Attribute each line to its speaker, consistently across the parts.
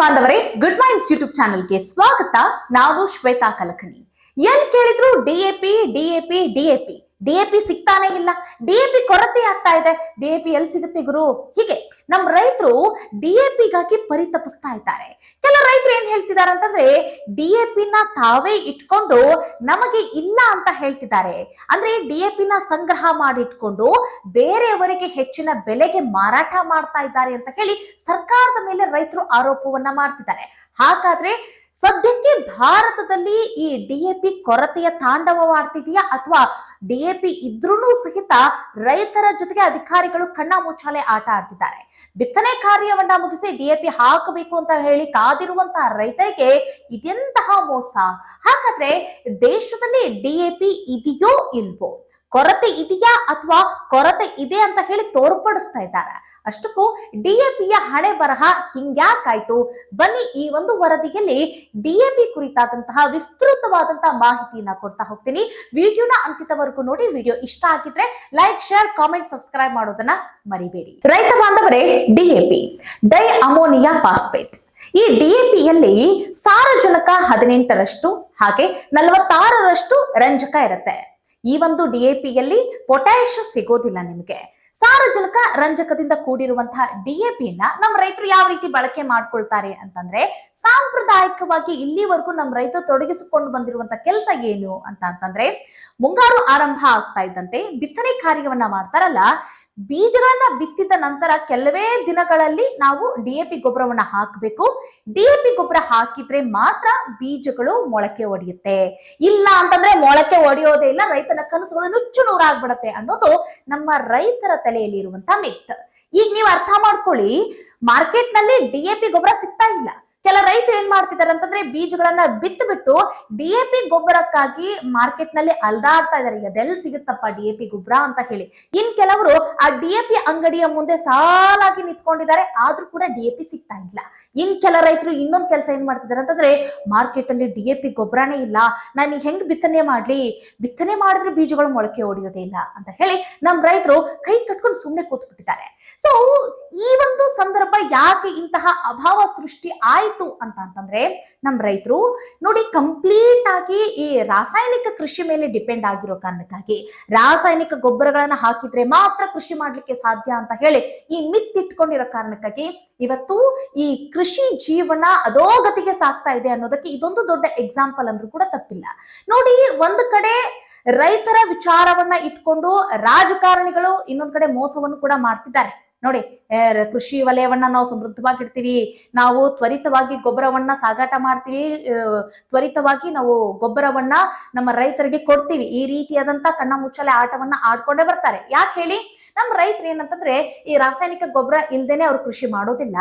Speaker 1: ಬಾಂಧವರೇ good minds YouTube ಚಾನೆಲ್ಗೆ ಸ್ವಾಗತ. ನಾವು ಶ್ವೇತಾ ಕಲಕಣಿ. ಎಲ್ಲಿ ಕೇಳಿದ್ರು ಡಿಎಪಿ ಡಿಎಪಿ ಡಿಎಪಿ ಡಿಎಪಿ ಸಿಗ್ತಾನೆ ಇಲ್ಲ. ಡಿಎಪಿ ಕೊರತೆ ಆಗ್ತಾ ಇದೆ. ಡಿಎಪಿ ಎಲ್ಲಿ ಸಿಗುತ್ತೆ ಗುರು? ಹೀಗೆ ನಮ್ ರೈತರು ಡಿಎಪಿಗಾಗಿ ಪರಿತಪಿಸ್ತಾ ಇದ್ದಾರೆ. ಕೆಲ ರೈತರು ಏನ್ ಹೇಳ್ತಿದ್ದಾರೆ ಅಂತಂದ್ರೆ ಡಿಎಪಿ ನ ತಾವೇ ಇಟ್ಕೊಂಡು ನಮಗೆ ಇಲ್ಲ ಅಂತ ಹೇಳ್ತಿದ್ದಾರೆ. ಅಂದ್ರೆ ಡಿಎಪಿ ನ ಸಂಗ್ರಹ ಮಾಡಿಟ್ಕೊಂಡು ಬೇರೆಯವರಿಗೆ ಹೆಚ್ಚಿನ ಬೆಲೆಗೆ ಮಾರಾಟ ಮಾಡ್ತಾ ಇದ್ದಾರೆ ಅಂತ ಹೇಳಿ ಸರ್ಕಾರದ ಮೇಲೆ ರೈತರು ಆರೋಪವನ್ನ ಮಾಡ್ತಿದ್ದಾರೆ. ಹಾಗಾದ್ರೆ ಸದ್ಯಕ್ಕೆ ಭಾರತದಲ್ಲಿ ಈ ಡಿಎಪಿ ಕೊರತೆಯ ತಾಂಡವವಾಡ್ತಿದೆಯಾ ಅಥವಾ ಡಿಎಪಿ ಇದ್ರೂ ಸಹಿತ ರೈತರ ಜೊತೆಗೆ ಅಧಿಕಾರಿಗಳು ಕಣ್ಣ ಮುಚ್ಚಾಲೆ ಆಟ ಆಡ್ತಿದ್ದಾರೆ. ಬಿತ್ತನೆ ಕಾರ್ಯವನ್ನ ಮುಗಿಸಿ ಡಿಎಪಿ ಹಾಕಬೇಕು ಅಂತ ಹೇಳಿ ಕಾದಿರುವಂತಹ ರೈತರಿಗೆ ಇದೆಂತಹ ಮೋಸ? ಹಾಗಾದ್ರೆ ದೇಶದಲ್ಲಿ ಡಿಎಪಿ ಇದೆಯೋ ಇಲ್ವೋ? ಕೊರತೆ ಇದೆಯಾ ಅಥವಾ ಕೊರತೆ ಇದೆ ಅಂತ ಹೇಳಿ ತೋರ್ಪಡಿಸ್ತಾ ಇದ್ದಾರೆ. ಅಷ್ಟಕ್ಕೂ ಡಿಎಪಿಯ ಹಣೆ ಬರಹ ಹಿಂಗ್ಯಾಕಾಯ್ತು? ಬನ್ನಿ ಈ ಒಂದು ವರದಿಯಲ್ಲಿ ಡಿಎಪಿ ಕುರಿತಾದಂತಹ ವಿಸ್ತೃತವಾದಂತಹ ಮಾಹಿತಿಯನ್ನ ಕೊಡ್ತಾ ಹೋಗ್ತೀನಿ. ವಿಡಿಯೋನ ಅಂತಿತವರೆಗೂ ನೋಡಿ, ವಿಡಿಯೋ ಇಷ್ಟ ಆಗಿದ್ರೆ ಲೈಕ್ ಶೇರ್ ಕಾಮೆಂಟ್ ಸಬ್ಸ್ಕ್ರೈಬ್ ಮಾಡೋದನ್ನ ಮರಿಬೇಡಿ. ರೈತ ಬಾಂಧವರೇ ಡಿಎಪಿ ಡೈ ಅಮೋನಿಯಾ ಫಾಸ್ಫೇಟ್. ಈ ಡಿಎಪಿಯಲ್ಲಿ ಸಾರಜನಕ ಹದಿನೆಂಟರಷ್ಟು, ಹಾಗೆ ನಲವತ್ತಾರರಷ್ಟು ರಂಜಕ ಇರುತ್ತೆ. ಈ ಒಂದು ಡಿಎಪಿಯಲ್ಲಿ ಪೊಟ್ಯಾಶ್ ಸಿಗೋದಿಲ್ಲ ನಿಮಗೆ. ಸಾರಜನಕ ರಂಜಕದಿಂದ ಕೂಡಿರುವಂತಹ ಡಿಎಪಿನ ನಮ್ಮ ರೈತರು ಯಾವ ರೀತಿ ಬಳಕೆ ಮಾಡ್ಕೊಳ್ತಾರೆ ಅಂತಂದ್ರೆ ಸಾಂಪ್ರದಾಯಿಕವಾಗಿ ಇಲ್ಲಿವರೆಗೂ ನಮ್ಮ ರೈತರು ತೊಡಗಿಸಿಕೊಂಡು ಬಂದಿರುವಂತ ಕೆಲಸ ಏನು ಅಂತ ಅಂತಂದ್ರೆ ಮುಂಗಾರು ಆರಂಭ ಆಗ್ತಾ ಇದ್ದಂತೆ ಬಿತ್ತನೆ ಕಾರ್ಯವನ್ನ ಮಾಡ್ತಾರಲ್ಲ ಬೀಜಗಳನ್ನ ಬಿತ್ತಿದ ನಂತರ ಕೆಲವೇ ದಿನಗಳಲ್ಲಿ ನಾವು ಡಿ ಎ ಪಿ ಗೊಬ್ಬರವನ್ನ ಹಾಕಬೇಕು. ಡಿ ಎ ಪಿ ಗೊಬ್ಬರ ಹಾಕಿದ್ರೆ ಮಾತ್ರ ಬೀಜಗಳು ಮೊಳಕೆ ಒಡೆಯುತ್ತೆ. ಇಲ್ಲ ಅಂತಂದ್ರೆ ಮೊಳಕೆ ಒಡೆಯೋದೇ ಇಲ್ಲ, ರೈತನ ಕನಸುಗಳು ನುಚ್ಚು ನೂರಾಗ್ಬಿಡತ್ತೆ ಅನ್ನೋದು ನಮ್ಮ ರೈತರ ತಲೆಯಲ್ಲಿ ಇರುವಂತ ಮಿತ್. ಈಗ ನೀವು ಅರ್ಥ ಮಾಡ್ಕೊಳ್ಳಿ ಮಾರ್ಕೆಟ್ನಲ್ಲಿ ಪಿ ಗೊಬ್ಬರ ಸಿಗ್ತಾ ಇಲ್ಲ. ಕೆಲ ರೈತರು ಏನ್ ಮಾಡ್ತಿದ್ದಾರೆ ಅಂತಂದ್ರೆ ಬೀಜಗಳನ್ನ ಬಿತ್ತು ಬಿಟ್ಟು ಡಿಎಪಿ ಗೊಬ್ಬರಕ್ಕಾಗಿ ಮಾರ್ಕೆಟ್ನಲ್ಲಿ ಅಲ್ದಾಡ್ತಾ ಇದಾರೆ. ಅದೆಲ್ಲಿ ಸಿಗುತ್ತಪ್ಪ ಡಿಎಪಿ ಗೊಬ್ಬರ ಅಂತ ಹೇಳಿ. ಇನ್ ಕೆಲವರು ಆ ಡಿಎಪಿ ಅಂಗಡಿಯ ಮುಂದೆ ಸಾಲಾಗಿ ನಿಂತ್ಕೊಂಡಿದ್ದಾರೆ. ಆದ್ರೂ ಕೂಡ ಡಿಎಪಿ ಸಿಗ್ತಾ ಇಲ್ಲ. ಇನ್ ಕೆಲ ರೈತರು ಇನ್ನೊಂದ್ ಕೆಲಸ ಏನ್ ಮಾಡ್ತಿದ್ದಾರೆ ಅಂತಂದ್ರೆ ಮಾರ್ಕೆಟ್ ಅಲ್ಲಿ ಡಿಎಪಿ ಗೊಬ್ಬರನೇ ಇಲ್ಲ. ನಾನು ಹೆಂಗ್ ಬಿತ್ತನೆ ಮಾಡ್ಲಿ? ಬಿತ್ತನೆ ಮಾಡಿದ್ರೆ ಬೀಜಗಳು ಮೊಳಕೆ ಹೊಡೆಯೋದೇ ಇಲ್ಲ ಅಂತ ಹೇಳಿ ನಮ್ ರೈತರು ಕೈ ಕಟ್ಕೊಂಡು ಸುಮ್ಮನೆ ಕೂತ್ಬಿಟ್ಟಿದ್ದಾರೆ. ಸೊ ಈ ಒಂದು ಸಂದರ್ಭ ಯಾಕೆ ಇಂತಹ ಅಭಾವ ಸೃಷ್ಟಿ ಆಯ್ತು ಅಂತ ಅಂತಂದ್ರೆ ನಮ್ ರೈತರು ನೋಡಿ ಕಂಪ್ಲೀಟ್ ಆಗಿ ಈ ರಾಸಾಯನಿಕ ಕೃಷಿ ಮೇಲೆ ಡಿಪೆಂಡ್ ಆಗಿರೋ ಕಾರಣಕ್ಕಾಗಿ ರಾಸಾಯನಿಕ ಗೊಬ್ಬರಗಳನ್ನ ಹಾಕಿದ್ರೆ ಮಾತ್ರ ಕೃಷಿ ಮಾಡ್ಲಿಕ್ಕೆ ಸಾಧ್ಯ ಅಂತ ಹೇಳಿ ಈ ಮಿತ್ ಇಟ್ಕೊಂಡಿರೋ ಕಾರಣಕ್ಕಾಗಿ ಇವತ್ತು ಈ ಕೃಷಿ ಜೀವನ ಅಧೋಗತಿಗೆ ಸಾಗ್ತಾ ಇದೆ ಅನ್ನೋದಕ್ಕೆ ಇದೊಂದು ದೊಡ್ಡ ಎಕ್ಸಾಂಪಲ್ ಅಂದ್ರೂ ಕೂಡ ತಪ್ಪಿಲ್ಲ. ನೋಡಿ ಒಂದು ಕಡೆ ರೈತರ ವಿಚಾರವನ್ನ ಇಟ್ಕೊಂಡು ರಾಜಕಾರಣಿಗಳು ಇನ್ನೊಂದ್ ಕಡೆ ಮೋಸವನ್ನು ಕೂಡ ಮಾಡ್ತಿದ್ದಾರೆ. ನೋಡಿ ಕೃಷಿ ವಲಯವನ್ನ ನಾವು ಸಮೃದ್ಧವಾಗಿ ಇಡ್ತೀವಿ ನಾವು ತ್ವರಿತವಾಗಿ ಗೊಬ್ಬರವನ್ನ ಸಾಗಾಟ ಮಾಡ್ತೀವಿ ತ್ವರಿತವಾಗಿ ನಾವು ಗೊಬ್ಬರವನ್ನ ನಮ್ಮ ರೈತರಿಗೆ ಕೊಡ್ತೀವಿ. ಈ ರೀತಿಯಾದಂತ ಕಣ್ಣ ಮುಚ್ಚಲೆ ಆಟವನ್ನ ಆಡ್ಕೊಂಡೇ ಬರ್ತಾರೆ. ಯಾಕೆ ಹೇಳಿ? ನಮ್ಮ ರೈತರು ಏನಂತಂದ್ರೆ, ಈ ರಾಸಾಯನಿಕ ಗೊಬ್ಬರ ಇಲ್ದೇನೆ ಅವ್ರು ಕೃಷಿ ಮಾಡೋದಿಲ್ಲ.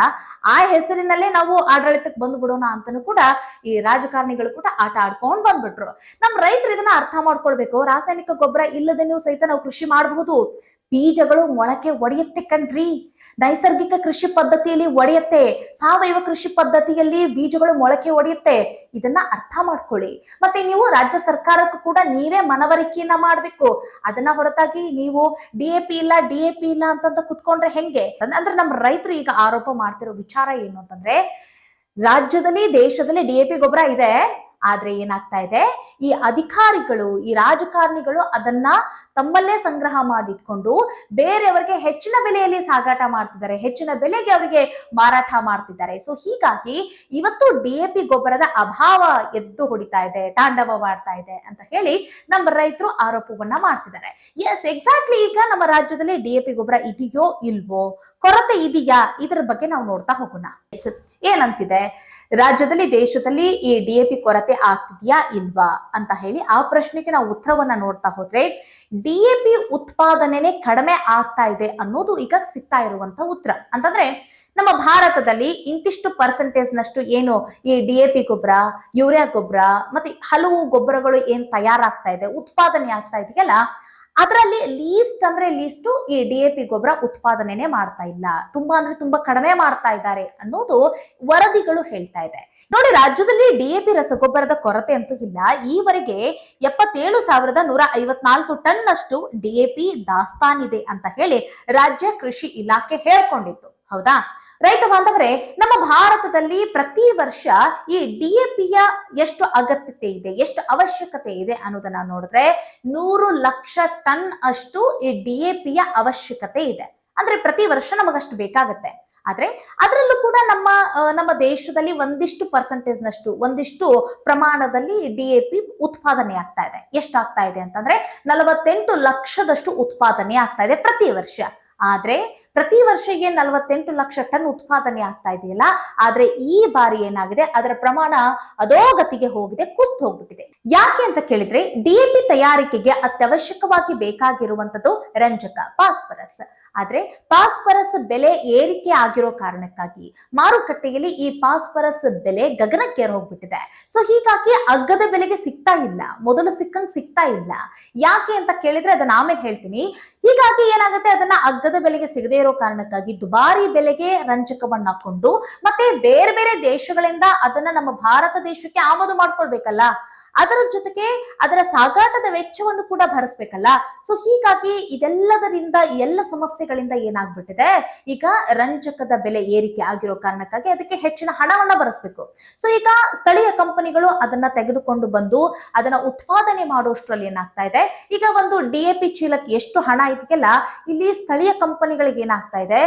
Speaker 1: ಆ ಹೆಸರಿನಲ್ಲೇ ನಾವು ಆಡಳಿತಕ್ಕೆ ಬಂದು ಬಿಡೋಣ ಅಂತಾನು ಕೂಡ ಈ ರಾಜಕಾರಣಿಗಳು ಕೂಡ ಆಟ ಆಡ್ಕೊಂಡ್ ಬಂದ್ಬಿಟ್ರು. ನಮ್ಮ ರೈತರು ಇದನ್ನ ಅರ್ಥ ಮಾಡ್ಕೊಳ್ಬೇಕು. ರಾಸಾಯನಿಕ ಗೊಬ್ಬರ ಇಲ್ಲದೇನೂ ಸಹಿತ ನಾವು ಕೃಷಿ ಮಾಡಬಹುದು. ಬೀಜಗಳು ಮೊಳಕೆ ಒಡೆಯುತ್ತೆ ಕಣ್ರಿ. ನೈಸರ್ಗಿಕ ಕೃಷಿ ಪದ್ಧತಿಯಲ್ಲಿ ಒಡೆಯುತ್ತೆ. ಸಾವಯವ ಕೃಷಿ ಪದ್ಧತಿಯಲ್ಲಿ ಬೀಜಗಳು ಮೊಳಕೆ ಒಡೆಯುತ್ತೆ. ಇದನ್ನ ಅರ್ಥ ಮಾಡ್ಕೊಳ್ಳಿ. ಮತ್ತೆ ನೀವು ರಾಜ್ಯ ಸರ್ಕಾರಕ್ಕೂ ಕೂಡ ನೀವೇ ಮನವರಿಕೆಯನ್ನ ಮಾಡ್ಬೇಕು. ಅದನ್ನ ಹೊರತಾಗಿ ನೀವು ಡಿ ಎ ಪಿ ಇಲ್ಲ ಡಿ ಎ ಪಿ ಇಲ್ಲ ಅಂತಂತ ಕುತ್ಕೊಂಡ್ರೆ ಹೆಂಗೆ? ಅಂದ್ರೆ ನಮ್ಮ ರೈತರು ಈಗ ಆರೋಪ ಮಾಡ್ತಿರೋ ವಿಚಾರ ಏನು ಅಂತಂದ್ರೆ, ರಾಜ್ಯದಲ್ಲಿ, ದೇಶದಲ್ಲಿ ಡಿ ಎ ಪಿ ಗೊಬ್ಬರ ಇದೆ. ಆದ್ರೆ ಏನಾಗ್ತಾ ಇದೆ? ಈ ಅಧಿಕಾರಿಗಳು, ಈ ರಾಜಕಾರಣಿಗಳು ಅದನ್ನ ತಮ್ಮಲ್ಲೇ ಸಂಗ್ರಹ ಮಾಡಿಟ್ಕೊಂಡು ಬೇರೆಯವರಿಗೆ ಹೆಚ್ಚಿನ ಬೆಲೆಯಲ್ಲಿ ಸಾಗಾಟ ಮಾಡ್ತಿದ್ದಾರೆ. ಹೆಚ್ಚಿನ ಬೆಲೆಗೆ ಅವರಿಗೆ ಮಾರಾಟ ಮಾಡ್ತಿದ್ದಾರೆ. ಸೊ ಹೀಗಾಗಿ ಇವತ್ತು ಡಿ ಎ ಪಿ ಗೊಬ್ಬರದ ಅಭಾವ ಎದ್ದು ಹೊಡಿತಾ ಇದೆ, ತಾಂಡವ ಮಾಡ್ತಾ ಇದೆ ಅಂತ ಹೇಳಿ ನಮ್ಮ ರೈತರು ಆರೋಪವನ್ನ ಮಾಡ್ತಿದ್ದಾರೆ. ಎಸ್ ಎಕ್ಸಾಕ್ಟ್ಲಿ ಈಗ ನಮ್ಮ ರಾಜ್ಯದಲ್ಲಿ ಡಿ ಎ ಪಿ ಗೊಬ್ಬರ ಇದೆಯೋ ಇಲ್ವೋ, ಕೊರತೆ ಇದೆಯಾ? ಇದ್ರ ಬಗ್ಗೆ ನಾವು ನೋಡ್ತಾ ಹೋಗೋಣ. ಏನಂತಿದೆ? ರಾಜ್ಯದಲ್ಲಿ ದೇಶದಲ್ಲಿ ಈ ಡಿ ಎ ಪಿ ಕೊರತೆ ಆಗ್ತಿದ್ಯಾ ಇಲ್ವಾ ಅಂತ ಹೇಳಿ ಆ ಪ್ರಶ್ನೆಗೆ ನಾವು ಉತ್ತರವನ್ನ ನೋಡ್ತಾ ಹೋದ್ರೆ ಡಿ ಎ ಪಿ ಉತ್ಪಾದನೆನೆ ಕಡಿಮೆ ಆಗ್ತಾ ಇದೆ ಅನ್ನೋದು ಈಗ ಸಿಗ್ತಾ ಇರುವಂತ ಉತ್ತರ. ಅಂತಂದ್ರೆ ನಮ್ಮ ಭಾರತದಲ್ಲಿ ಇಂತಿಷ್ಟು ಪರ್ಸೆಂಟೇಜ್ ನಷ್ಟು ಏನು ಈ ಡಿ ಎ ಪಿ ಗೊಬ್ಬರ, ಯೂರಿಯಾ ಗೊಬ್ಬರ, ಮತ್ತೆ ಹಲವು ಗೊಬ್ಬರಗಳು ಏನ್ ತಯಾರಾಗ್ತಾ ಇದೆ, ಉತ್ಪಾದನೆ ಆಗ್ತಾ ಇದೆಯಲ್ಲ ಅದರಲ್ಲಿ ಲೀಸ್ಟ್ ಅಂದ್ರೆ ಲೀಸ್ಟು ಈ ಡಿ ಎ ಪಿ ಗೊಬ್ಬರ ಉತ್ಪಾದನೆನೆ ಮಾಡ್ತಾ ಇಲ್ಲ. ತುಂಬಾ ಅಂದ್ರೆ ತುಂಬಾ ಕಡಿಮೆ ಮಾಡ್ತಾ ಇದ್ದಾರೆ ಅನ್ನೋದು ವರದಿಗಳು ಹೇಳ್ತಾ ಇದೆ. ನೋಡಿ, ರಾಜ್ಯದಲ್ಲಿ ಡಿ ಎ ಪಿ ರಸಗೊಬ್ಬರದ ಕೊರತೆ ಅಂತೂ ಇಲ್ಲ. ಈವರೆಗೆ ಎಪ್ಪತ್ತೇಳು ಸಾವಿರದ ನೂರ ಐವತ್ನಾಲ್ಕು ಟನ್ ಅಷ್ಟು ಡಿ ಎ ಪಿ ದಾಸ್ತಾನಿದೆ ಅಂತ ಹೇಳಿ ರಾಜ್ಯ ಕೃಷಿ ಇಲಾಖೆ ಹೇಳ್ಕೊಂಡಿತ್ತು. ಹೌದಾ? ರೈತ ಬಾಂಧವರೇ, ನಮ್ಮ ಭಾರತದಲ್ಲಿ ಪ್ರತಿ ವರ್ಷ ಈ ಡಿಎಪಿಯ ಎಷ್ಟು ಅಗತ್ಯತೆ ಇದೆ, ಎಷ್ಟು ಅವಶ್ಯಕತೆ ಇದೆ ಅನ್ನೋದನ್ನ ನೋಡಿದ್ರೆ ನೂರು ಲಕ್ಷ ಟನ್ ಅಷ್ಟು ಈ ಡಿಎಪಿಯ ಅವಶ್ಯಕತೆ ಇದೆ. ಅಂದ್ರೆ ಪ್ರತಿ ವರ್ಷ ನಮಗಷ್ಟು ಬೇಕಾಗತ್ತೆ. ಆದ್ರೆ ಅದರಲ್ಲೂ ಕೂಡ ನಮ್ಮ ನಮ್ಮ ದೇಶದಲ್ಲಿ ಒಂದಿಷ್ಟು ಪರ್ಸೆಂಟೇಜ್ ನಷ್ಟು, ಒಂದಿಷ್ಟು ಪ್ರಮಾಣದಲ್ಲಿ ಡಿ ಎ ಪಿ ಉತ್ಪಾದನೆ ಆಗ್ತಾ ಇದೆ. ಎಷ್ಟಾಗ್ತಾ ಇದೆ ಅಂತಂದ್ರೆ ನಲವತ್ತೆಂಟು ಲಕ್ಷದಷ್ಟು ಉತ್ಪಾದನೆ ಆಗ್ತಾ ಇದೆ ಪ್ರತಿ ವರ್ಷ. ಆದ್ರೆ ಪ್ರತಿ ವರ್ಷಕ್ಕೆ ನಲವತ್ತೆಂಟು ಲಕ್ಷ ಟನ್ ಉತ್ಪಾದನೆ ಆಗ್ತಾ ಇದೆಯಲ್ಲ, ಆದ್ರೆ ಈ ಬಾರಿ ಏನಾಗಿದೆ? ಅದರ ಪ್ರಮಾಣ ಅಧೋಗತಿಗೆ ಹೋಗಿದೆ, ಕುಸ್ತು ಹೋಗ್ಬಿಟ್ಟಿದೆ. ಯಾಕೆ ಅಂತ ಕೇಳಿದ್ರೆ ಡಿಎಪಿ ತಯಾರಿಕೆಗೆ ಅತ್ಯವಶ್ಯಕವಾಗಿ ಬೇಕಾಗಿರುವಂತದ್ದು ರಂಜಕ, ಫಾಸ್ಫರಸ್. ಆದ್ರೆ ಪಾಸ್ಪರಸ್ ಬೆಲೆ ಏರಿಕೆ ಆಗಿರೋ ಕಾರಣಕ್ಕಾಗಿ ಮಾರುಕಟ್ಟೆಯಲ್ಲಿ ಈ ಪಾಸ್ಪರಸ್ ಬೆಲೆ ಗಗನಕ್ಕೇರ್ ಹೋಗ್ಬಿಟ್ಟಿದೆ. ಸೊ ಹೀಗಾಗಿ ಅಗ್ಗದ ಬೆಲೆಗೆ ಸಿಗ್ತಾ ಇಲ್ಲ. ಮೊದಲು ಸಿಕ್ಕಂಗ್ ಸಿಗ್ತಾ ಇಲ್ಲ. ಯಾಕೆ ಅಂತ ಕೇಳಿದ್ರೆ ಅದನ್ನ ಆಮೇಲೆ ಹೇಳ್ತೀನಿ. ಹೀಗಾಗಿ ಏನಾಗುತ್ತೆ? ಅದನ್ನ ಅಗ್ಗದ ಬೆಲೆಗೆ ಸಿಗದೇ ಇರೋ ಕಾರಣಕ್ಕಾಗಿ ದುಬಾರಿ ಬೆಲೆಗೆ ರಂಜಕವನ್ನ ಕೊಂಡು ಮತ್ತೆ ಬೇರೆ ಬೇರೆ ದೇಶಗಳಿಂದ ಅದನ್ನ ನಮ್ಮ ಭಾರತ ದೇಶಕ್ಕೆ ಆಮದು ಮಾಡ್ಕೊಳ್ಬೇಕಲ್ಲ? ಅದರ ಜೊತೆಗೆ ಅದರ ಸಾಗಾಟದ ವೆಚ್ಚವನ್ನು ಕೂಡ ಭರಿಸ್ಬೇಕಲ್ಲ? ಸೊ ಹೀಗಾಗಿ ಇದೆಲ್ಲದರಿಂದ, ಎಲ್ಲ ಸಮಸ್ಯೆಗಳಿಂದ ಏನಾಗ್ಬಿಟ್ಟಿದೆ? ಈಗ ರಂಜಕದ ಬೆಲೆ ಏರಿಕೆ ಆಗಿರೋ ಕಾರಣಕ್ಕಾಗಿ ಅದಕ್ಕೆ ಹೆಚ್ಚಿನ ಹಣವನ್ನ ಬರೆಸ್ಬೇಕು ಸೊ ಈಗ ಸ್ಥಳೀಯ ಕಂಪನಿಗಳು ಅದನ್ನ ತೆಗೆದುಕೊಂಡು ಬಂದು ಅದನ್ನ ಉತ್ಪಾದನೆ ಮಾಡೋಷ್ಟ್ರಲ್ಲಿ ಏನಾಗ್ತಾ ಇದೆ? ಈಗ ಒಂದು ಡಿ ಎ ಪಿ ಚೀಲಕ್ಕೆ ಎಷ್ಟು ಹಣ ಇದೆಯಲ್ಲ, ಇಲ್ಲಿ ಸ್ಥಳೀಯ ಕಂಪನಿಗಳಿಗೆ ಏನಾಗ್ತಾ ಇದೆ?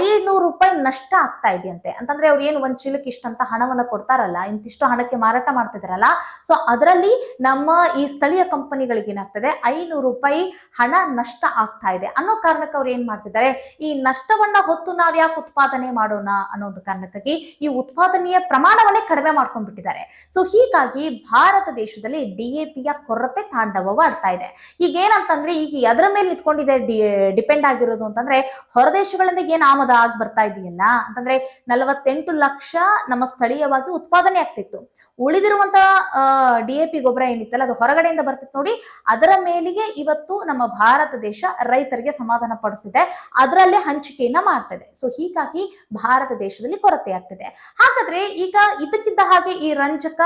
Speaker 1: ಐನೂರು ರೂಪಾಯಿ ನಷ್ಟ ಆಗ್ತಾ ಇದೆಯಂತೆ. ಅಂತಂದ್ರೆ ಅವ್ರು ಏನು ಒಂದ್ ಚೀಲಕ್ಕೆ ಇಷ್ಟಂತ ಹಣವನ್ನ ಕೊಡ್ತಾರಲ್ಲ, ಇಂತಿಷ್ಟು ಹಣಕ್ಕೆ ಮಾರಾಟ ಮಾಡ್ತಿದಾರಲ್ಲ? ಸೊ ಅದರಲ್ಲಿ ನಮ್ಮ ಈ ಸ್ಥಳೀಯ ಕಂಪನಿಗಳಿಗೆ ಏನಾಗ್ತದೆ? ಐನೂರು ರೂಪಾಯಿ ಹಣ ನಷ್ಟ ಆಗ್ತಾ ಇದೆ. ಅನ್ನೋ ಕಾರಣಕ್ಕೆ ಅವ್ರು ಏನ್ ಮಾಡ್ತಿದ್ದಾರೆ? ಈ ನಷ್ಟವನ್ನ ಹೊತ್ತು ನಾವ್ ಯಾಕೆ ಉತ್ಪಾದನೆ ಮಾಡೋಣ ಅನ್ನೋದು ಕಾರಣಕ್ಕಾಗಿ ಈ ಉತ್ಪಾದನೆಯ ಪ್ರಮಾಣವನ್ನೇ ಕಡಿಮೆ ಮಾಡ್ಕೊಂಡ್ಬಿಟ್ಟಿದ್ದಾರೆ. ಸೊ ಹೀಗಾಗಿ ಭಾರತ ದೇಶದಲ್ಲಿ ಡಿಎಪಿಯ ಕೊರತೆ ತಾಂಡವವಾಡ್ತಾ ಇದೆ. ಈಗ ಏನಂತಂದ್ರೆ ಈಗ ಅದರ ಮೇಲೆ ನಿಂತ್ಕೊಂಡಿದೆ ಡಿಪೆಂಡ್ ಆಗಿರೋದು ಅಂತಂದ್ರೆ ಹೊರದೇಶಗಳಿಂದ ಏನ್ ಆಮದ ಆಗಿ ಬರ್ತಾ ಇದೆಯಲ್ಲ? ಅಂತಂದ್ರೆ, ನಲವತ್ತೆಂಟು ಲಕ್ಷ ನಮ್ಮ ಸ್ಥಳೀಯವಾಗಿ ಉತ್ಪಾದನೆ ಆಗ್ತಿತ್ತು. ಡಿಎಪಿ ಗೊಬ್ಬರ ಏನಿತ್ತಲ್ಲ, ಅದು ಹೊರಗಡೆಯಿಂದ ಬರ್ತಿತ್ತು ನೋಡಿ. ಅದರ ಮೇಲಿಗೆ ಇವತ್ತು ನಮ್ಮ ಭಾರತ ದೇಶ ರೈತರಿಗೆ ಸಮಾಧಾನ ಪಡಿಸಿದೆ. ಅದರಲ್ಲೇ ಹಂಚಿಕೆಯನ್ನ ಮಾಡ್ತದೆ. ಸೊ ಹೀಗಾಗಿ ಭಾರತ ದೇಶದಲ್ಲಿ ಕೊರತೆ ಆಗ್ತಿದೆ. ಹಾಗಾದ್ರೆ ಈಗ ಇದಕ್ಕಿದ್ದ ಹಾಗೆ ಈ ರಂಜಕ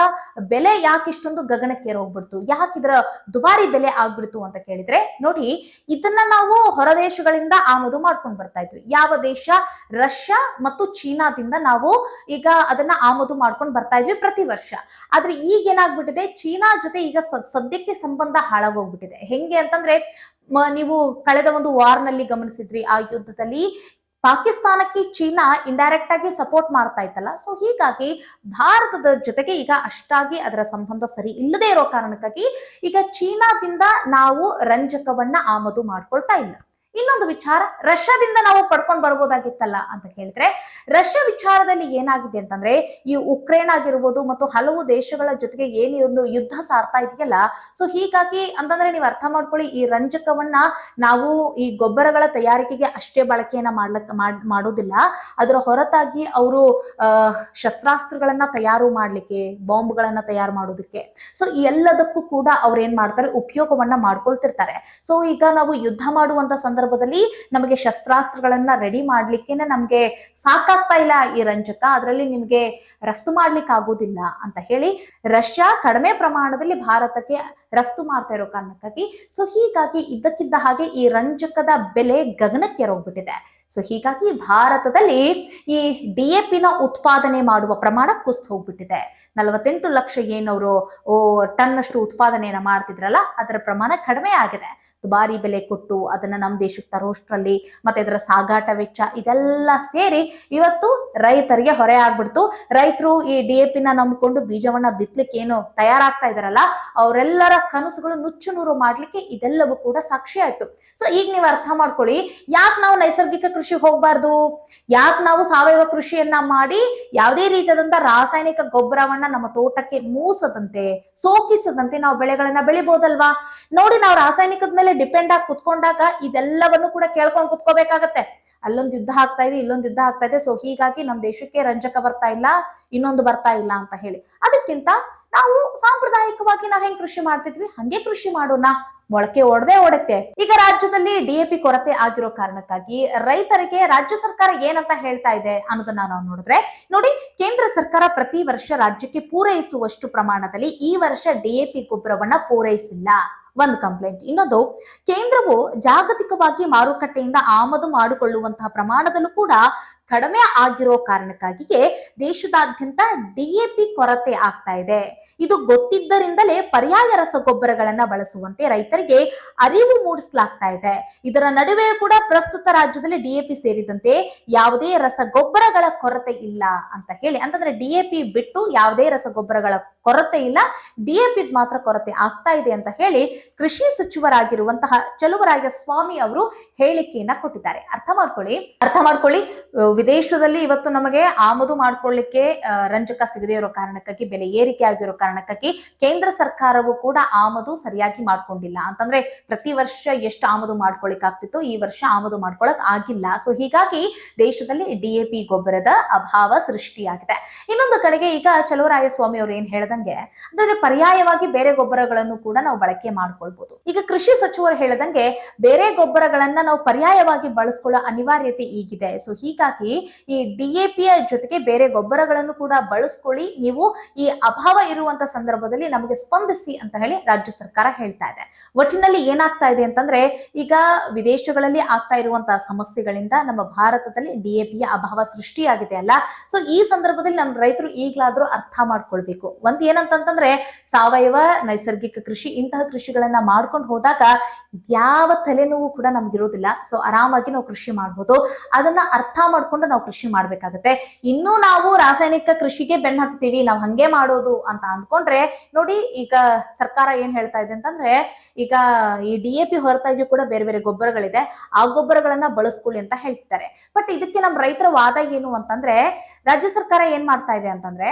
Speaker 1: ಬೆಲೆ ಯಾಕೆ ಇಷ್ಟೊಂದು ಗಗನಕ್ಕೆ ಹೋಗ್ಬಿಡ್ತು? ಯಾಕಿದ್ರ ದುಬಾರಿ ಬೆಲೆ ಆಗ್ಬಿಡ್ತು ಅಂತ ಕೇಳಿದ್ರೆ, ನೋಡಿ, ಇದನ್ನ ನಾವು ಹೊರದೇಶಗಳಿಂದ ಆಮದು ಮಾಡ್ಕೊಂಡು ಬರ್ತಾ ಇದ್ವಿ. ಯಾವ ದೇಶ? ರಷ್ಯಾ ಮತ್ತು ಚೀನಾದಿಂದ ನಾವು ಈಗ ಅದನ್ನ ಆಮದು ಮಾಡ್ಕೊಂಡು ಬರ್ತಾ ಇದ್ವಿ ಪ್ರತಿ ವರ್ಷ. ಆದ್ರೆ ಈಗ ಏನಾಗ್ಬಿಟ್ಟಿದೆ? ಚೀನಾ ಜೊತೆ ಈಗ ಸದ್ಯಕ್ಕೆ ಸಂಬಂಧ ಹಾಳಾಗೋಗ್ಬಿಟ್ಟಿದೆ. ಹೆಂಗೆ ಅಂತಂದ್ರೆ ನೀವು ಕಳೆದ ಒಂದು ವಾರ್ನಲ್ಲಿ ಗಮನಿಸಿದ್ರಿ, ಆ ಯುದ್ಧದಲ್ಲಿ ಪಾಕಿಸ್ತಾನಕ್ಕೆ ಚೀನಾ ಇಂಡೈರೆಕ್ಟ್ ಆಗಿ ಸಪೋರ್ಟ್ ಮಾಡ್ತಾ ಇತ್ತಲ್ಲ. ಸೊ ಹೀಗಾಗಿ ಭಾರತದ ಜೊತೆಗೆ ಈಗ ಅಷ್ಟಾಗಿ ಅದರ ಸಂಬಂಧ ಸರಿ ಇಲ್ಲದೆ ಇರೋ ಕಾರಣಕ್ಕಾಗಿ ಈಗ ಚೀನಾದಿಂದ ನಾವು ರಂಜಕವನ್ನ ಆಮದು ಮಾಡ್ಕೊಳ್ತಾ ಇಲ್ಲ. ಇನ್ನೊಂದು ವಿಚಾರ, ರಷ್ಯಾದಿಂದ ನಾವು ಪಡ್ಕೊಂಡು ಬರ್ಬೋದಾಗಿತ್ತಲ್ಲ ಅಂತ ಕೇಳಿದ್ರೆ, ರಷ್ಯಾ ವಿಚಾರದಲ್ಲಿ ಏನಾಗಿದೆ ಅಂತಂದ್ರೆ, ಈ ಉಕ್ರೇನ್ ಆಗಿರ್ಬೋದು ಮತ್ತು ಹಲವು ದೇಶಗಳ ಜೊತೆಗೆ ಏನು ಒಂದು ಯುದ್ಧ ಸಾರ್ತಾ ಇದೆಯಲ್ಲ ಸೊ ಹೀಗಾಗಿ ಅಂತಂದ್ರೆ ನೀವು ಅರ್ಥ ಮಾಡ್ಕೊಳ್ಳಿ, ಈ ರಂಜಕವನ್ನ ನಾವು ಈ ಗೊಬ್ಬರಗಳ ತಯಾರಿಕೆಗೆ ಅಷ್ಟೇ ಬಳಕೆಯನ್ನ ಮಾಡ್ಲಕ್ ಮಾಡ್, ಮಾಡೋದಿಲ್ಲ. ಅದರ ಹೊರತಾಗಿ ಅವರು ಶಸ್ತ್ರಾಸ್ತ್ರಗಳನ್ನ ತಯಾರು ಮಾಡ್ಲಿಕ್ಕೆ, ಬಾಂಬ್ಗಳನ್ನ ತಯಾರು ಮಾಡೋದಕ್ಕೆ. ಸೊ ಎಲ್ಲದಕ್ಕೂ ಕೂಡ ಅವ್ರು ಏನ್ ಮಾಡ್ತಾರೆ, ಉಪಯೋಗವನ್ನ ಮಾಡ್ಕೊಳ್ತಿರ್ತಾರೆ. ಸೊ ಈಗ ನಾವು ಯುದ್ಧ ಮಾಡುವಂತ ಸಂದರ್ಭದಲ್ಲಿ ನಮಗೆ ಶಸ್ತ್ರಾಸ್ತ್ರಗಳನ್ನ ರೆಡಿ ಮಾಡ್ಲಿಕ್ಕೇನೆ ನಮ್ಗೆ ಸಾಕಾಗ್ತಾ ಇಲ್ಲ ಈ ರಂಜಕ. ಅದರಲ್ಲಿ ನಿಮ್ಗೆ ರಫ್ತು ಮಾಡ್ಲಿಕ್ಕೆ ಆಗೋದಿಲ್ಲ ಅಂತ ಹೇಳಿ ರಷ್ಯಾ ಕಡಿಮೆ ಪ್ರಮಾಣದಲ್ಲಿ ಭಾರತಕ್ಕೆ ರಫ್ತು ಮಾಡ್ತಾ ಇರೋ ಕಾರಣಕ್ಕಾಗಿ. ಸೊ ಹೀಗಾಗಿ ಇದ್ದಕ್ಕಿದ್ದ ಹಾಗೆ ಈ ರಂಜಕದ ಬೆಲೆ ಗಗನಕ್ಕೆ ಹೋಗ್ಬಿಟ್ಟಿದೆ ಸೊ ಹೀಗಾಗಿ ಭಾರತದಲ್ಲಿ ಈ ಡಿ ಎ ಪಿನ ಉತ್ಪಾದನೆ ಮಾಡುವ ಪ್ರಮಾಣ ಕುಸ್ತು ಹೋಗ್ಬಿಟ್ಟಿದೆ. ನಲವತ್ತೆಂಟು ಲಕ್ಷ ಏನವರು ಓ ಟನ್ ಅಷ್ಟು ಉತ್ಪಾದನೆಯನ್ನ ಮಾಡ್ತಿದ್ರಲ್ಲ, ಅದರ ಪ್ರಮಾಣ ಕಡಿಮೆ ಆಗಿದೆ. ದುಬಾರಿ ಬೆಲೆ ಕೊಟ್ಟು ಅದನ್ನ ನಮ್ಮ ದೇಶಕ್ಕೆ ತರೋಷ್ಟರಲ್ಲಿ, ಮತ್ತೆ ಅದರ ಸಾಗಾಟ ವೆಚ್ಚ, ಇದೆಲ್ಲ ಸೇರಿ ಇವತ್ತು ರೈತರಿಗೆ ಹೊರೆ ಆಗ್ಬಿಡ್ತು. ರೈತರು ಈ ಡಿ ಎ ಪಿನ ನಂಬಿಕೊಂಡು ಬೀಜವನ್ನ ಬಿತ್ತಲಿಕ್ಕೆ ಏನು ತಯಾರಾಗ್ತಾ ಇದಾರಲ್ಲ ಅವರೆಲ್ಲರ ಕನಸುಗಳು ನುಚ್ಚು ನೂರು ಮಾಡ್ಲಿಕ್ಕೆ ಇದೆಲ್ಲವೂ ಕೂಡ ಸಾಕ್ಷಿ ಆಯ್ತು. ಸೊ ಈಗ ನೀವು ಅರ್ಥ ಮಾಡ್ಕೊಳ್ಳಿ, ಯಾಕೆ ನಾವು ನೈಸರ್ಗಿಕ ಕೃಷಿಗೆ ಹೋಗ್ಬಾರ್ದು. ಯಾಕೆ ನಾವು ಸಾವಯವ ಕೃಷಿಯನ್ನ ಮಾಡಿ ಯಾವುದೇ ರೀತಿಯಾದಂತ ರಾಸಾಯನಿಕ ಗೊಬ್ಬರವನ್ನ ನಮ್ಮ ತೋಟಕ್ಕೆ ಮೂಸದಂತೆ, ಸೋಕಿಸದಂತೆ ನಾವು ಬೆಳೆಗಳನ್ನ ಬೆಳಿಬೋದಲ್ವಾ? ನೋಡಿ ನಾವು ರಾಸಾಯನಿಕದ ಮೇಲೆ ಡಿಪೆಂಡ್ ಆಗಿ ಕುತ್ಕೊಂಡಾಗ ಇದೆಲ್ಲವನ್ನು ಕೂಡ ಕೇಳ್ಕೊಂಡು ಕುತ್ಕೋಬೇಕಾಗತ್ತೆ. ಅಲ್ಲೊಂದು ಯುದ್ಧ ಆಗ್ತಾ ಇದೆ, ಇಲ್ಲೊಂದು ಯುದ್ಧ ಆಗ್ತಾ ಇದೆ. ಸೊ ಹೀಗಾಗಿ ನಮ್ಮ ದೇಶಕ್ಕೆ ರಂಜಕ ಬರ್ತಾ ಇಲ್ಲ, ಇನ್ನೊಂದು ಬರ್ತಾ ಇಲ್ಲ ಅಂತ ಹೇಳಿ. ಅದಕ್ಕಿಂತ ನಾವು ಸಾಂಪ್ರದಾಯಿಕವಾಗಿ ನಾವ್ ಹೆಂಗ್ ಕೃಷಿ ಮಾಡ್ತಿದ್ವಿ? ಹಂಗೆ ಕೃಷಿ ಮಾಡೋಣ. ಮೊಳಕೆ ಒಡದೆ ಒಡತ್ತೆ. ಈಗ ರಾಜ್ಯದಲ್ಲಿ ಡಿಎಪಿ ಕೊರತೆ ಆಗಿರೋ ಕಾರಣಕ್ಕಾಗಿ ರೈತರಿಗೆ ರಾಜ್ಯ ಸರ್ಕಾರ ಏನಂತ ಹೇಳ್ತಾ ಇದೆ ಅನ್ನೋದನ್ನ ನಾವು ನೋಡಿದ್ರೆ, ನೋಡಿ ಕೇಂದ್ರ ಸರ್ಕಾರ ಪ್ರತಿ ವರ್ಷ ರಾಜ್ಯಕ್ಕೆ ಪೂರೈಸುವಷ್ಟು ಪ್ರಮಾಣದಲ್ಲಿ ಈ ವರ್ಷ ಡಿಎಪಿ ಗೊಬ್ಬರವನ್ನ ಪೂರೈಸಿಲ್ಲ. ಒಂದು ಕಂಪ್ಲೇಂಟ್. ಇನ್ನೊಂದು, ಕೇಂದ್ರವು ಜಾಗತಿಕವಾಗಿ ಮಾರುಕಟ್ಟೆಯಿಂದ ಆಮದು ಮಾಡಿಕೊಳ್ಳುವಂತಹ ಪ್ರಮಾಣದಲ್ಲೂ ಕೂಡ ಕಡಿಮೆ ಆಗಿರೋ ಕಾರಣಕ್ಕಾಗಿಯೇ ದೇಶದಾದ್ಯಂತ ಡಿಎಪಿ ಕೊರತೆ ಆಗ್ತಾ ಇದೆ. ಇದು ಗೊತ್ತಿದ್ದರಿಂದಲೇ ಪರ್ಯಾಯ ರಸಗೊಬ್ಬರಗಳನ್ನ ಬಳಸುವಂತೆ ರೈತರಿಗೆ ಅರಿವು ಮೂಡಿಸಲಾಗ್ತಾ ಇದೆ. ಇದರ ನಡುವೆ ಕೂಡ ಪ್ರಸ್ತುತ ರಾಜ್ಯದಲ್ಲಿ ಡಿಎಪಿ ಸೇರಿದಂತೆ ಯಾವುದೇ ರಸಗೊಬ್ಬರಗಳ ಕೊರತೆ ಇಲ್ಲ ಅಂತ ಹೇಳಿ, ಅಂತಂದ್ರೆ ಡಿಎಪಿ ಬಿಟ್ಟು ಯಾವುದೇ ರಸಗೊಬ್ಬರಗಳ ಕೊರತೆ ಇಲ್ಲ. ಡಿಎಪಿ ಮಾತ್ರ ಕೊರತೆ ಆಗ್ತಾ ಇದೆ ಅಂತ ಹೇಳಿ ಕೃಷಿ ಸಚಿವರಾಗಿರುವಂತಹ ಚಲುವರಾಯ ಸ್ವಾಮಿ ಅವರು ಹೇಳಿಕೆಯನ್ನ ಕೊಟ್ಟಿದ್ದಾರೆ. ಅರ್ಥ ಮಾಡ್ಕೊಳ್ಳಿ. ಅರ್ಥ ಮಾಡ್ಕೊಳ್ಳಿ. ವಿದೇಶದಲ್ಲಿ ಇವತ್ತು ನಮಗೆ ಆಮದು ಮಾಡ್ಕೊಳ್ಳಿಕ್ಕೆ ರಂಜಕ ಸಿಗದೇ ಇರೋ ಕಾರಣಕ್ಕಾಗಿ, ಬೆಲೆ ಏರಿಕೆ ಆಗಿರೋ ಕಾರಣಕ್ಕಾಗಿ ಕೇಂದ್ರ ಸರ್ಕಾರವು ಕೂಡ ಆಮದು ಸರಿಯಾಗಿ ಮಾಡ್ಕೊಂಡಿಲ್ಲ. ಅಂತಂದ್ರೆ ಪ್ರತಿ ವರ್ಷ ಎಷ್ಟು ಆಮದು ಮಾಡ್ಕೊಳಿಕ್ ಆಗ್ತಿತ್ತು ಈ ವರ್ಷ ಆಮದು ಮಾಡ್ಕೊಳಕ್ ಆಗಿಲ್ಲ. ಸೊ ಹೀಗಾಗಿ ದೇಶದಲ್ಲಿ ಡಿಎಪಿ ಗೊಬ್ಬರದ ಅಭಾವ ಸೃಷ್ಟಿಯಾಗಿದೆ. ಇನ್ನೊಂದು ಕಡೆಗೆ ಈಗ ಚಲುವರಾಯ ಸ್ವಾಮಿ ಅವರು ಏನ್ ಹೇಳ್ದಂಗೆ ಅಂದ್ರೆ ಪರ್ಯಾಯವಾಗಿ ಬೇರೆ ಗೊಬ್ಬರಗಳನ್ನು ಕೂಡ ನಾವು ಬಳಕೆ ಮಾಡ್ಕೊಳ್ಬಹುದು ಈಗ ಕೃಷಿ ಸಚಿವರು ಹೇಳದಂಗೆ ಬೇರೆ ಗೊಬ್ಬರಗಳನ್ನ ನಾವು ಪರ್ಯಾಯವಾಗಿ ಬಳಸ್ಕೊಳ್ಳೋ ಅನಿವಾರ್ಯತೆ ಈಗಿದೆ. ಸೊ ಹೀಗಾಗಿ ಈ ಡಿಎಪಿಯ ಜೊತೆಗೆ ಬೇರೆ ಗೊಬ್ಬರಗಳನ್ನು ಕೂಡ ಬಳಸ್ಕೊಳ್ಳಿ. ನೀವು ಈ ಅಭಾವ ಇರುವಂತ ಸಂದರ್ಭದಲ್ಲಿ ನಮಗೆ ಸ್ಪಂದಿಸಿ ಅಂತ ಹೇಳಿ ರಾಜ್ಯ ಸರ್ಕಾರ ಹೇಳ್ತಾ ಇದೆ. ಒಟ್ಟಿನಲ್ಲಿ ಏನಾಗ್ತಾ ಇದೆ ಅಂತಂದ್ರೆ ಈಗ ವಿದೇಶಗಳಲ್ಲಿ ಆಗ್ತಾ ಇರುವಂತಹ ಸಮಸ್ಯೆಗಳಿಂದ ನಮ್ಮ ಭಾರತದಲ್ಲಿ ಡಿಎಪಿಯ ಅಭಾವ ಸೃಷ್ಟಿಯಾಗಿದೆ ಅಲ್ಲ. ಸೊ ಈ ಸಂದರ್ಭದಲ್ಲಿ ನಮ್ಮ ರೈತರು ಈಗ್ಲಾದ್ರೂ ಅರ್ಥ ಮಾಡ್ಕೊಳ್ಬೇಕು. ಒಂದ್ ಏನಂತಂತಂದ್ರೆ ಸಾವಯವ ನೈಸರ್ಗಿಕ ಕೃಷಿ ಇಂತಹ ಕೃಷಿಗಳನ್ನ ಮಾಡ್ಕೊಂಡು ಹೋದಾಗ ಯಾವ ತಲೆನೋವು ಕೂಡ ನಮ್ಗಿರೋದಿಲ್ಲ. ಸೊ ಆರಾಮಾಗಿ ನಾವು ಕೃಷಿ ಮಾಡ್ಬೋದು. ಅದನ್ನ ಅರ್ಥ ಮಾಡ್ಕೊಂಡು ನಾವು ಕೃಷಿ ಮಾಡ್ಬೇಕಾಗತ್ತೆ. ಇನ್ನೂ ನಾವು ರಾಸಾಯನಿಕ ಕೃಷಿಗೆ ಬೆನ್ನ ಹತ್ತೀವಿ, ನಾವು ಹಂಗೆ ಮಾಡೋದು ಅಂತ ಅಂದ್ಕೊಂಡ್ರೆ ನೋಡಿ ಈಗ ಸರ್ಕಾರ ಏನ್ ಹೇಳ್ತಾ ಇದೆ ಅಂತಂದ್ರೆ ಈಗ ಈ ಡಿ ಎ ಪಿ ಹೊರತಾಗಿಯೂ ಕೂಡ ಬೇರೆ ಬೇರೆ ಗೊಬ್ಬರಗಳಿದೆ. ಆ ಗೊಬ್ಬರಗಳನ್ನ ಬಳಸ್ಕೊಳ್ಳಿ ಅಂತ ಹೇಳ್ತಾರೆ. ಬಟ್ ಇದಕ್ಕೆ ನಮ್ಮ ರೈತರ ವಾದ ಏನು ಅಂತಂದ್ರೆ ರಾಜ್ಯ ಸರ್ಕಾರ ಏನ್ ಮಾಡ್ತಾ ಇದೆ ಅಂತಂದ್ರೆ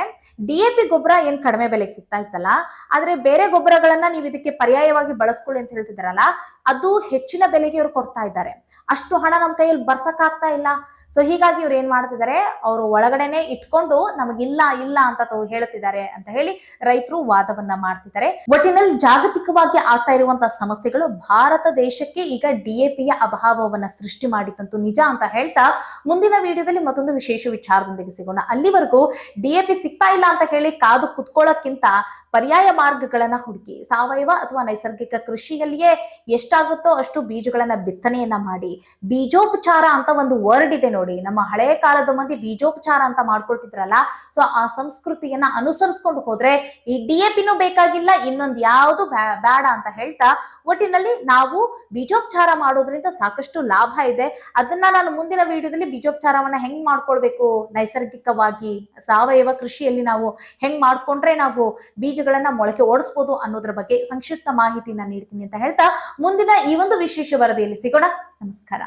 Speaker 1: ಡಿ ಎ ಪಿ ಗೊಬ್ಬರ ಏನ್ ಕಡಿಮೆ ಬೆಲೆಗೆ ಸಿಗ್ತಾ ಇತ್ತಲ್ಲ, ಆದ್ರೆ ಬೇರೆ ಗೊಬ್ಬರಗಳನ್ನ ನೀವು ಇದಕ್ಕೆ ಪರ್ಯಾಯವಾಗಿ ಬಳಸ್ಕೊಳ್ಳಿ ಅಂತ ಹೇಳ್ತಿದಾರಲ್ಲ, ಅದು ಹೆಚ್ಚಿನ ಬೆಲೆಗೆ ಇವ್ರು ಕೊಡ್ತಾ ಇದ್ದಾರೆ. ಅಷ್ಟು ಹಣ ನಮ್ಮ ಕೈಯಲ್ಲಿ ಬರ್ಸಕ್ ಆಗ್ತಾ ಇಲ್ಲ. ಸೊ ಹೀಗಾಗಿ ಇವ್ರು ಏನ್ ಮಾಡ್ತಿದ್ದಾರೆ ಅವರು ಒಳಗಡೆನೆ ಇಟ್ಕೊಂಡು ನಮಗಿಲ್ಲ ಇಲ್ಲ ಅಂತ ತಾವು ಹೇಳ್ತಿದ್ದಾರೆ ಅಂತ ಹೇಳಿ ರೈತರು ವಾದವನ್ನ ಮಾಡ್ತಿದ್ದಾರೆ ಒಟ್ಟಿನಲ್ಲಿ ಜಾಗತಿಕವಾಗಿ ಆಗ್ತಾ ಇರುವಂತಹ ಸಮಸ್ಯೆಗಳು ಭಾರತ ದೇಶಕ್ಕೆ ಈಗ ಡಿಎಪಿಯ ಅಭಾವವನ್ನ ಸೃಷ್ಟಿ ಮಾಡಿತ್ತಂತೂ ನಿಜ ಅಂತ ಹೇಳ್ತಾ ಮುಂದಿನ ವಿಡಿಯೋದಲ್ಲಿ ಮತ್ತೊಂದು ವಿಶೇಷ ವಿಚಾರದೊಂದಿಗೆ ಸಿಗೋಣ. ಅಲ್ಲಿವರೆಗೂ ಡಿಎಪಿ ಸಿಗ್ತಾ ಇಲ್ಲ ಅಂತ ಹೇಳಿ ಕಾದು ಕುತ್ಕೊಳ್ಳೋಕ್ಕಿಂತ ಪರ್ಯಾಯ ಮಾರ್ಗಗಳನ್ನ ಹುಡುಕಿ, ಸಾವಯವ ಅಥವಾ ನೈಸರ್ಗಿಕ ಕೃಷಿಯಲ್ಲಿಯೇ ಎಷ್ಟಾಗುತ್ತೋ ಅಷ್ಟು ಬೀಜಗಳನ್ನ ಬಿತ್ತನೆಯನ್ನ ಮಾಡಿ. ಬೀಜೋಪಚಾರ ಅಂತ ಒಂದು ವರ್ಡ್ ಇದೆ ನೋಡಿ. ನಮ್ಮ ಹಳೆ ಕಾಲದ ಮಂದಿ ಬೀಜೋಪಚಾರ ಅಂತ ಮಾಡ್ಕೊಳ್ತಿದ್ರಲ್ಲ, ಸೊ ಆ ಸಂಸ್ಕೃತಿಯನ್ನ ಅನುಸರಿಸ್ಕೊಂಡು ಹೋದ್ರೆ ಈ ಡಿ ಎ ಪಿನೂ ಬೇಕಾಗಿಲ್ಲ, ಇನ್ನೊಂದು ಯಾವುದು ಬೇಡ ಅಂತ ಹೇಳ್ತಾ ಒಟ್ಟಿನಲ್ಲಿ ನಾವು ಬೀಜೋಪಚಾರ ಮಾಡೋದ್ರಿಂದ ಸಾಕಷ್ಟು ಲಾಭ ಇದೆ. ಅದನ್ನ ನಾನು ಮುಂದಿನ ವಿಡಿಯೋದಲ್ಲಿ ಬೀಜೋಪಚಾರವನ್ನ ಹೆಂಗ್ ಮಾಡ್ಕೊಳ್ಬೇಕು? ನೈಸರ್ಗಿಕವಾಗಿ, ಸಾವಯವ ಕೃಷಿಯಲ್ಲಿ ನಾವು ಹೆಂಗ್ ಮಾಡ್ಕೊಂಡ್ರೆ ನಾವು ಬೀಜಗಳನ್ನ ಮೊಳಕೆ ಓಡಿಸ್ಬೋದು ಅನ್ನೋದ್ರ ಬಗ್ಗೆ ಸಂಕ್ಷಿಪ್ತ ಮಾಹಿತಿನ ನೀಡ್ತೀನಿ ಅಂತ ಹೇಳ್ತಾ ಮುಂದಿನ ಈ ಒಂದು ವಿಶೇಷ ವರದಿಯಲ್ಲಿ ಸಿಗೋಣ. ನಮಸ್ಕಾರ.